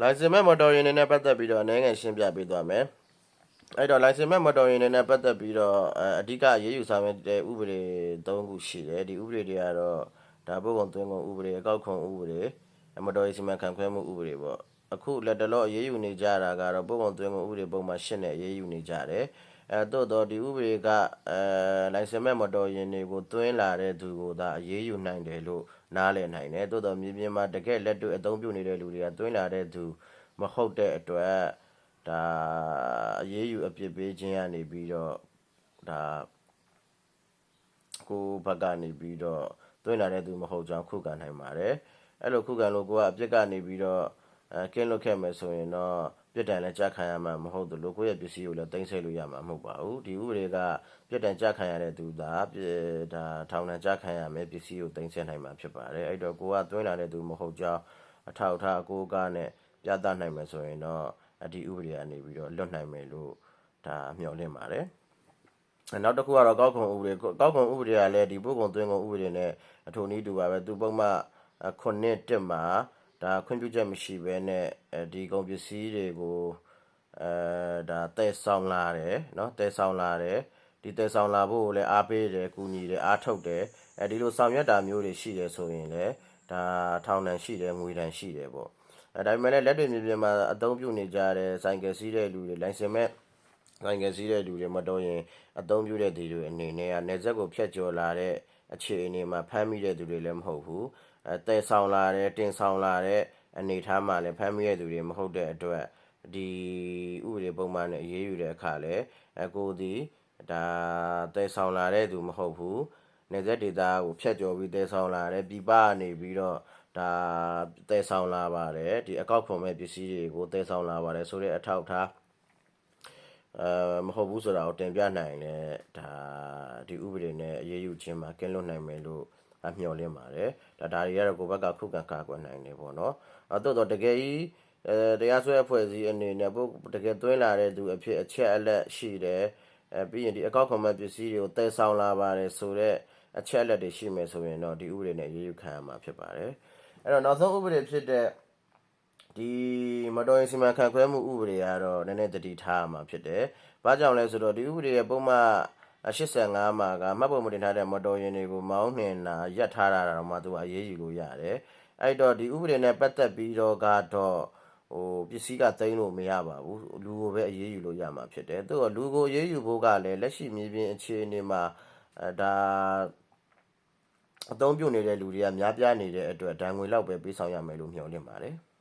လိုင်စင်မဲ့မော်တော်ယာဉ်တွေနဲ့ပတ်သက်ပြီးတော့အနေငယ်ရှင်းပြပေးသွားမယ်အဲ့တော့လိုင်စင်မဲ့မော်တော်ယာဉ်တွေနဲ့ပတ်သက်ပြီးတော့အအဓိကအရေးယူဆောင်ရွက်တဲ့ဥပဒေ၃ခုရှိတယ်ဒီဥပဒေတွေကတော့ဒါပုဂ္ဂိုလ်သွင်းကုန်ဥပဒေအကောက်ခွန်ဥပဒေမော်တော်ယာဉ်စီမံခန့်ခွဲမှုဥပဒေပေါ့အခုလက်တလောအရေးယူနေကြတာကတော့ပုဂ္ဂိုလ်သွင်းကုန်ဥပဒေပုံမှန်၈နဲ့အရေးယူနေကြတယ် အဲတို့တော့ဒီဥပဒေကအဲလိုင်စင်မဲ့မော်တော်ယာဉ်တွေကိုသွင်းလာတဲ့သူကိုသာအရေးယူနိုင်တယ်လို့နားလည်နိုင်တယ်တို့တော့မြေပြင်မှာတကယ်လက်တွေ့အသုံးပြုနေတဲ့လူတွေကသွင်းလာတဲ့သူမဟုတ်တဲ့အတွက်ဒါအရေးယူအပြစ်ပေးခြင်းကနေပြီးတော့ဒါကိုယ့်ဘက်ကနေပြီးတော့သွင်းလာတဲ့သူမဟုတ်ကြောင်းခုခံနိုင်ပါတယ်အဲ့လိုခုခံလို့ကိုကအပြစ်ကနေပြီးတော့အဲကင်းလွတ်ခဲ့မယ်ဆိုရင်တော့ ပြစ်ဒဏ်လည်းကြာခံရမှာမဟုတ်ဘူးလို့ကိုယ့်ရဲ့ပစ္စည်းကိုလည်းတင်ဆက်လို့ရမှာမဟုတ်ပါဘူးဒီဥပဒေကပြစ်ဒဏ်ကြာခံရတဲ့သူသာပြစ်ဒါထောင်ဒဏ်ကြာခံရမယ်ပစ္စည်းကိုတင်ဆက်နိုင်မှာဖြစ်ပါတယ်အဲ့တော့ကိုကသွင်းလာတဲ့သူမဟုတ်ကြောင်းအထောက်အထားအကိုးအကားနဲ့ပြသနိုင်မယ်ဆိုရင်တော့အဒီဥပဒေကနေပြီးတော့လွတ်နိုင်မယ်လို့ဒါမျှော်လင့်ပါတယ်နောက်တစ်ခုကတော့ကောက်ခွန်ဥပဒေကောက်ခွန်ဥပဒေကလည်းဒီပုဂ္ဂိုလ်သွင်းကုန်ဥပဒေနဲ့အထုံနည်းတူပါပဲသူပုံမှန်ခုနှစ်တက်မှာ ဒါခွင့်ပြုချက်မရှိဘဲနဲ့အဲဒီကုန်ပစ္စည်းတွေကိုအဲဒါတဲဆောင်လာတယ်เนาะတဲဆောင်လာတယ်ဒီတဲဆောင်လာဖို့ကိုလည်းအားပေးတယ်ကူညီတယ်အားထုတ်တယ်အဲဒီလိုဆောင်ရွက်တာမျိုးတွေရှိတယ်ဆိုရင်လည်းဒါထောင်ဒဏ်ရှိတယ်ငွေဒဏ်ရှိတယ်ပေါ့အဲဒါပေမဲ့လည်းလက်တွေမြေပြင်မှာအသုံးပြုနေကြတဲ့ဆိုင်ကယ်စီးတဲ့လူတွေလိုင်စင်မဲ့ နိုင်ငံစည်းတဲ့လူတွေမတော်ရင်အသုံးပြုတဲ့သူတွေအနေနဲ့ကနေဆက်ကိုဖျက်ကျော်လာတဲ့အခြေအနေမှာဖမ်းမိတဲ့သူတွေလည်းမဟုတ်ဘူးအဲတဲဆောင်လာတဲ့တင်ဆောင်လာတဲ့အနေထားမှာလည်းဖမ်းမိတဲ့သူတွေမဟုတ်တဲ့အတွက်ဒီဥပဒေပုံမှန်နဲ့အရေးယူတဲ့အခါလဲအကိုဒီဒါတဲဆောင်လာတဲ့သူမဟုတ်ဘူးနေဆက်ဒေတာကိုဖျက်ကျော်ပြီးတဲဆောင်လာတယ်ပြပကနေပြီးတော့ဒါတဲဆောင်လာပါတယ်ဒီအကောက်ခွန်မဲ့ပစ္စည်းတွေကိုတဲဆောင်လာပါတယ်ဆိုတဲ့အထောက်အထား အဲမဟုတ်ဘူးဆိုတာကိုတင်ပြနိုင်လဲဒါဒီဥပဒေနဲ့အရေးယူခြင်းမှာကင်းလွတ်နိုင်မယ်လို့အမျှော်လင့်ပါတယ်ဒါဒါတွေကတော့ကိုယ့်ဘက်ကခုခံကာကွယ်နိုင်တယ်ပေါ့နော်အဲတော့တော့တကယ်ကြီးအဲတရားစွဲအဖွဲ့အစည်းအနေနဲ့ပုဂ္ဂတကယ်သွင်းလာတဲ့သူအဖြစ်အချက်အလက်ရှိတယ်အဲပြီးရင်ဒီအကောက်ခွန်မဲ့ပစ္စည်းတွေကိုတည်ဆောင်လာပါတယ်ဆိုတော့အချက်အလက်တွေရှိမယ်ဆိုရင်တော့ဒီဥပဒေနဲ့အရေးယူခံရမှာဖြစ်ပါတယ်အဲ့တော့နောက်ဆုံးဥပဒေဖြစ်တဲ့ ဒီမတော်ရင်စီမံခန့်ခွဲမှုဥပဒေကတော့နည်းနည်းတတိထားရမှာဖြစ်တယ်။ဘာကြောင့်လဲဆိုတော့ဒီဥပဒေရဲ့ပုံမှန်85မှာကမှတ်ပုံမတင်ထားတဲ့မတော်ရင်တွေကိုမောင်းနှင်တာရပ်ထားတာတော့မှသူကအရေးယူလို့ရတယ်။အဲ့တော့ဒီဥပဒေနဲ့ပတ်သက်ပြီးတော့ကတော့ဟိုပစ္စည်းကသိမ်းလို့မရပါဘူး။လူကိုပဲအရေးယူလို့ရမှာဖြစ်တယ်။သူကလူကိုအရေးယူဖို့ကလည်းလက်ရှိမြေပြင်အခြေအနေမှာအဲဒါအသုံးပြုနေတဲ့လူတွေကများပြားနေတဲ့အတွက်ဒဏ်ငွေလောက်ပဲပေးဆောင်ရမယ်လို့မျှော်လင့်ပါတယ်။